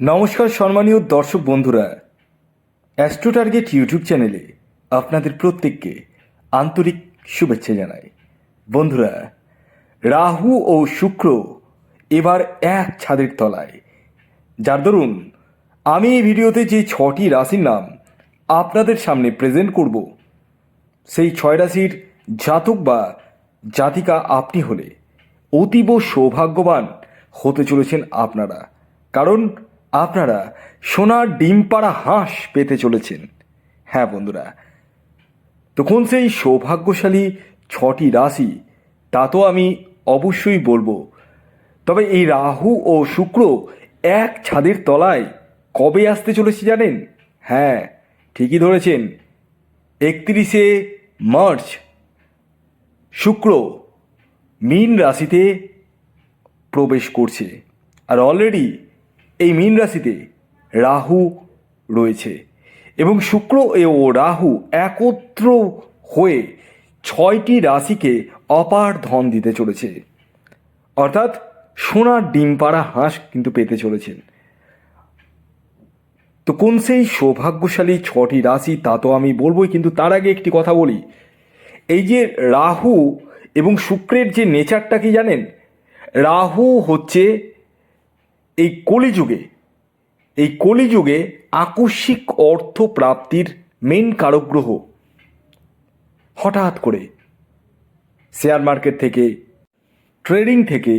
নমস্কার সম্মানীয় দর্শক বন্ধুরা অ্যাস্ট্রো টার্গেট ইউটিউব চ্যানেলে আপনাদের প্রত্যেককে আন্তরিক শুভেচ্ছা জানাই। বন্ধুরা, রাহু ও শুক্র এবার এক ছাদের তলায়। যার দরুন আমি এই ভিডিওতে যে ছটি রাশির নাম আপনাদের সামনে প্রেজেন্ট করব, সেই ছয় রাশির জাতক বা জাতিকা আপনি হলে অতীব সৌভাগ্যবান হতে চলেছেন আপনারা। কারণ আপনারা সোনার ডিম পাড়া হাঁস পেতে চলেছেন। হ্যাঁ বন্ধুরা তো কোন সেই সৌভাগ্যশালী ছটি রাশি, তা তো আমি অবশ্যই বলব। তবে এই রাহু ও শুক্র এক ছাদের তলায় কবে আসতে চলেছে জানেন? হ্যাঁ ঠিকই ধরেছেন, একত্রিশে মার্চ। শুক্র মীন রাশিতে প্রবেশ করছে। আর অলরেডি এই মীন রাশিতে রাহু রয়েছে এবং শুক্র ও রাহু একত্র হয়ে ছয়টি রাশিকে অপার ধন দিতে চলেছে। অর্থাৎ সোনার ডিম পাড়া হাঁস কিন্তু পেতে চলেছেন। তো কোন সেই সৌভাগ্যশালী ছটি রাশি তা তো আমি বলবোই, কিন্তু তার আগে একটি কথা বলি। এই যে রাহু এবং শুক্রের যে নেচারটা কি জানেন? রাহু হচ্ছে এই কলিযুগে এই কলিযুগে আকস্মিক অর্থ প্রাপ্তির মেন কারক গ্রহ হঠাৎ করে শেয়ার মার্কেট থেকে ট্রেডিং থেকে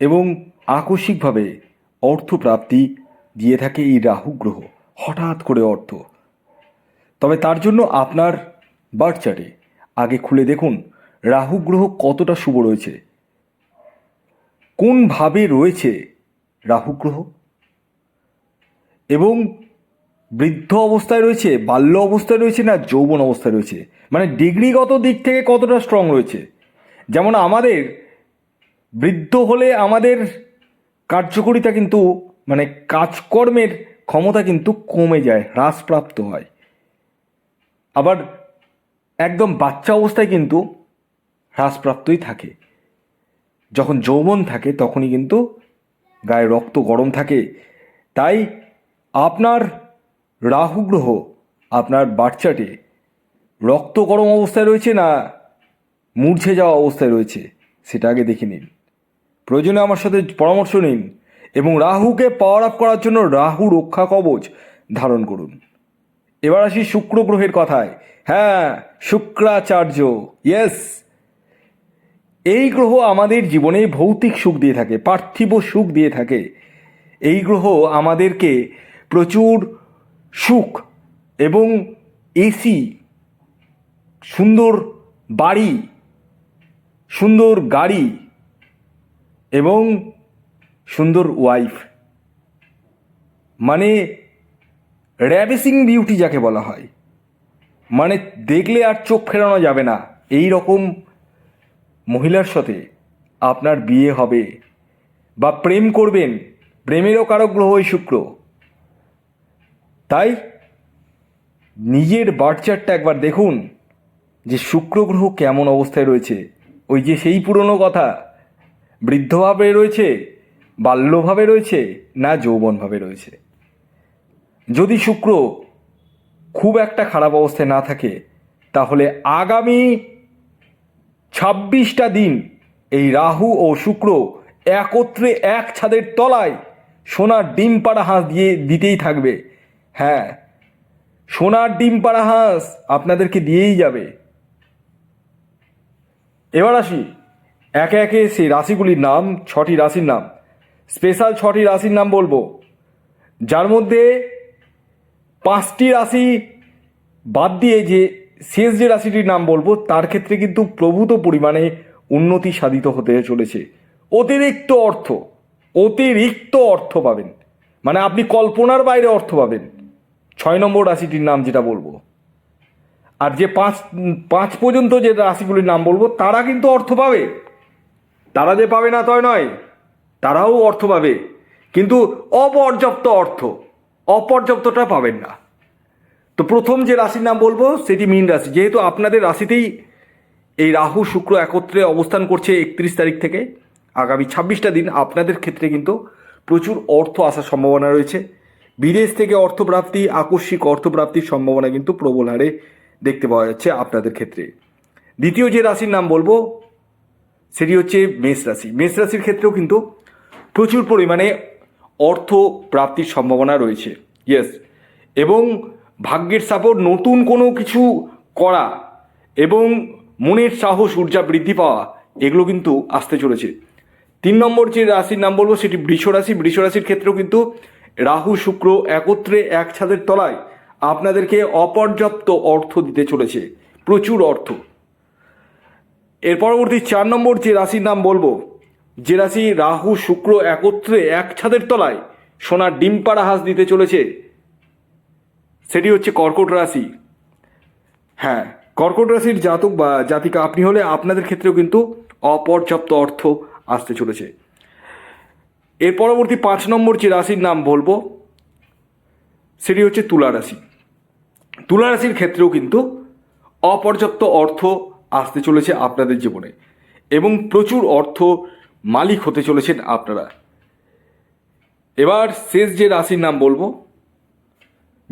এবং আকস্মিকভাবে অর্থপ্রাপ্তি দিয়ে থাকে এই রাহু গ্রহ, হঠাৎ করে অর্থ। তবে তার জন্য আপনার বার্থ চার্টে আগে খুলে দেখুন রাহু গ্রহ কতটা শুভ রয়েছে। কোনভাবে রয়েছে রাহু গ্রহ এবং বৃদ্ধ অবস্থায় রয়েছে, বাল্য অবস্থায় রয়েছে না যৌবন অবস্থায় রয়েছে? মানে ডিগ্রিগত দিক থেকে কতটা স্ট্রং রয়েছে? যেমন আমাদের বৃদ্ধ হলে আমাদের কার্যকরিতা কিন্তু মানে কাজকর্মের ক্ষমতা কিন্তু কমে যায়, হ্রাসপ্রাপ্ত হয়। আবার একদম বাচ্চা অবস্থায় কিন্তু হ্রাসপ্রাপ্তই থাকে। যখন যৌবন থাকে, তখনই কিন্তু গায়ে রক্ত গরম থাকে। তাই আপনার রাহু গ্রহ আপনার বাচ্চাটে রক্ত গরম অবস্থায় রয়েছে না মূর্ছে যাওয়া অবস্থায় রয়েছে, সেটা আগে দেখে নিন। প্রয়োজনে আমার সাথে পরামর্শ নিন এবং রাহুকে পাওয়ার আপ করার জন্য রাহু রক্ষা কবচ ধারণ করুন। এবার আসি শুক্র গ্রহের কথায়। হ্যাঁ শুক্রাচার্য ইয়েস এই গ্রহ আমাদের জীবনে ভৌতিক সুখ দিয়ে থাকে, পার্থিব সুখ দিয়ে থাকে। এই গ্রহ আমাদেরকে প্রচুর সুখ এবং এসি, সুন্দর বাড়ি, সুন্দর গাড়ি এবং সুন্দর ওয়াইফ মানে র্যাবেসিং বিউটি যাকে বলা হয়। মানে দেখলে আর চোখ ফেরানো যাবে না। এই রকম মহিলার সাথে আপনার বিয়ে হবে বা প্রেম করবেন, প্রেমেরও কারক গ্রহ ওই শুক্র। তাই নিজের বার্চারটা একবার দেখুন যে শুক্র গ্রহ কেমন অবস্থায় রয়েছে। ওই যে সেই পুরনো কথা বৃদ্ধভাবে রয়েছে বাল্যভাবে রয়েছে, না যৌবনভাবে রয়েছে। যদি শুক্র খুব একটা খারাপ অবস্থায় না থাকে, তাহলে আগামী ছাব্বিশটা দিন এই রাহু ও শুক্র একত্রে এক ছাদের তলায় সোনার ডিম পাড়া হাঁস দিয়ে দিতেই থাকবে। হ্যাঁ সোনার ডিম পাড়া হাঁস আপনাদেরকে দিয়েই যাবে। এবার আসি, একে একে সেই রাশিগুলির নাম, ছটি রাশির নাম। স্পেশাল ছটি রাশির নাম বলব। যার মধ্যে পাঁচটি রাশি বাদ দিয়ে যে শেষ যে রাশিটির নাম বলব, তার ক্ষেত্রে কিন্তু প্রভূত পরিমাণে উন্নতি সাধিত হতে চলেছে। অতিরিক্ত অর্থ অতিরিক্ত অর্থ পাবেন। মানে আপনি কল্পনার বাইরে অর্থ পাবেন। ছয় নম্বর রাশিটির নাম যেটা বলব। আর যে পাঁচ পাঁচ পর্যন্ত যে রাশিগুলির নাম বলব, তারা কিন্তু অর্থ পাবে। তারা যে পাবে না তয় নয়, তারাও অর্থ পাবে। কিন্তু অপর্যাপ্ত অর্থ, অপর্যাপ্তটা পাবেন না। তো প্রথম যে রাশির নাম বলব, সেটি মীন রাশি। যেহেতু আপনাদের রাশিতেই এই রাহু, শুক্র একত্রে অবস্থান করছে একত্রিশ তারিখ থেকে, আগামী ছাব্বিশটা দিন আপনাদের ক্ষেত্রে কিন্তু প্রচুর অর্থ আসার সম্ভাবনা রয়েছে। বিদেশ থেকে অর্থপ্রাপ্তি, আকস্মিক অর্থপ্রাপ্তির সম্ভাবনা কিন্তু প্রবল হারে দেখতে পাওয়া যাচ্ছে আপনাদের ক্ষেত্রে। দ্বিতীয় যে রাশির নাম বলব, সেটি হচ্ছে মেষ রাশি। মেষ রাশির ক্ষেত্রেও কিন্তু প্রচুর পরিমাণে অর্থ প্রাপ্তির সম্ভাবনা রয়েছে। ইয়েস এবং ভাগ্যের সাপোর্ট, নতুন কোনো কিছু করা এবং মনের সাহস, ঊর্জা বৃদ্ধি পাওয়া, এগুলো কিন্তু আসতে চলেছে। তিন নম্বর যে রাশির নাম বলব, সেটি বৃষ রাশি। বৃষ রাশির ক্ষেত্রেও কিন্তু রাহু, শুক্র একত্রে এক ছাদের তলায় আপনাদেরকে অপর্যাপ্ত অর্থ দিতে চলেছে। প্রচুর অর্থ। এর পরবর্তী চার নম্বর যে রাশির নাম বলব, যে রাশি রাহু, শুক্র একত্রে এক ছাদের তলায় সোনার ডিম পাড়া হাঁস দিতে চলেছে। সেটি হচ্ছে কর্কট রাশি। হ্যাঁ কর্কট রাশির জাতক বা জাতিকা আপনি হলে আপনাদের ক্ষেত্রেও কিন্তু অপর্যাপ্ত অর্থ আসতে চলেছে। এর পরবর্তী পাঁচ নম্বর যে রাশির নাম বলব, সেটি হচ্ছে তুলা রাশি। তুলা রাশির ক্ষেত্রেও কিন্তু অপর্যাপ্ত অর্থ আসতে চলেছে আপনাদের জীবনে এবং প্রচুর অর্থ মালিক হতে চলেছেন আপনারা। এবার শেষ যে রাশির নাম বলব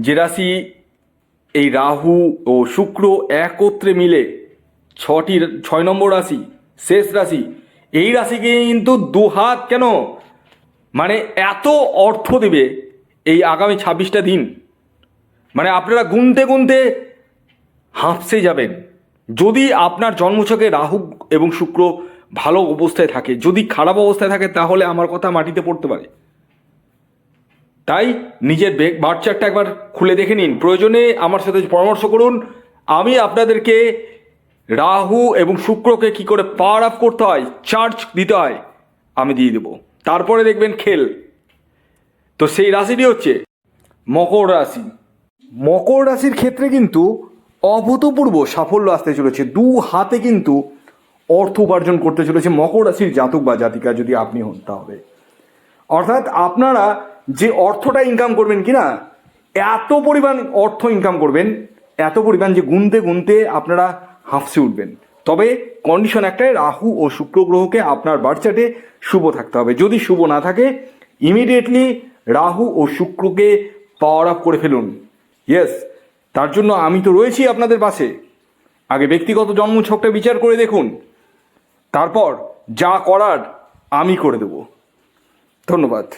যে রাশি এই রাহু ও শুক্র একত্রে মিলে ছটি, ছয় নম্বর রাশি, শেষ রাশি, এই রাশিকে কিন্তু দু হাত কেন? মানে এত অর্থ দেবে এই আগামী ছাব্বিশটা দিন। মানে আপনারা গুনতে গুনতে হাঁপসে যাবেন। যদি আপনার জন্মছকে রাহু এবং শুক্র ভালো অবস্থায় থাকে, যদি খারাপ অবস্থায় থাকে, তাহলে আমার কথা মাটিতে পড়তে পারে। তাই নিজের বেগ বাচ্চারটা একবার খুলে দেখে নিন। প্রয়োজনে আমার সাথে পরামর্শ করুন। আমি আপনাদেরকে রাহু এবং শুক্রকে কি করে পাওয়ার আপ করতে হয় চার্জ দিতে হয়, আমি দিয়ে দেবো। তারপরে দেখবেন খেল। তো সেই রাশিটি হচ্ছে মকর রাশি। মকর রাশির ক্ষেত্রে কিন্তু অভূতপূর্ব সাফল্য আসতে চলেছে। দু হাতে কিন্তু অর্থ উপার্জন করতে চলেছে মকর রাশির জাতক বা জাতিকা যদি আপনি হন তাহলে। অর্থাৎ আপনারা যে অর্থটা ইনকাম করবেন কি না এত পরিমাণ অর্থ ইনকাম করবেন, এত পরিমাণ যে গুনতে গুনতে আপনারা হাফসে উঠবেন। তবে কন্ডিশন একটাই, রাহু ও শুক্র গ্রহকে আপনার বার্চাটে শুভ থাকতে হবে। যদি শুভ না থাকে ইমিডিয়েটলি রাহু ও শুক্রকে পাওয়ার আপ করে ফেলুন। ইয়েস তার জন্য আমি তো রয়েছি আপনাদের পাশে। আগে ব্যক্তিগত জন্ম ছকটা বিচার করে দেখুন। তারপর যা করার আমি করে দেব। ধন্যবাদ।